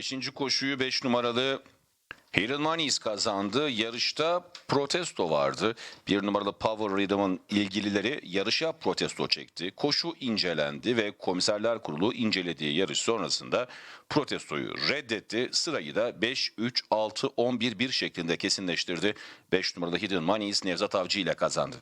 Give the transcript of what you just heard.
Beşinci koşuyu 5 numaralı Hidden Monies kazandı. Yarışta protesto vardı. Bir numaralı Power Rhythm'ın ilgilileri yarışa protesto çekti. Koşu incelendi ve komiserler kurulu incelediği yarış sonrasında protestoyu reddetti. Sırayı da 5, 3, 6, 11, 1 şeklinde kesinleştirdi. 5 numaralı Hidden Monies Nevzat Avcı ile kazandı.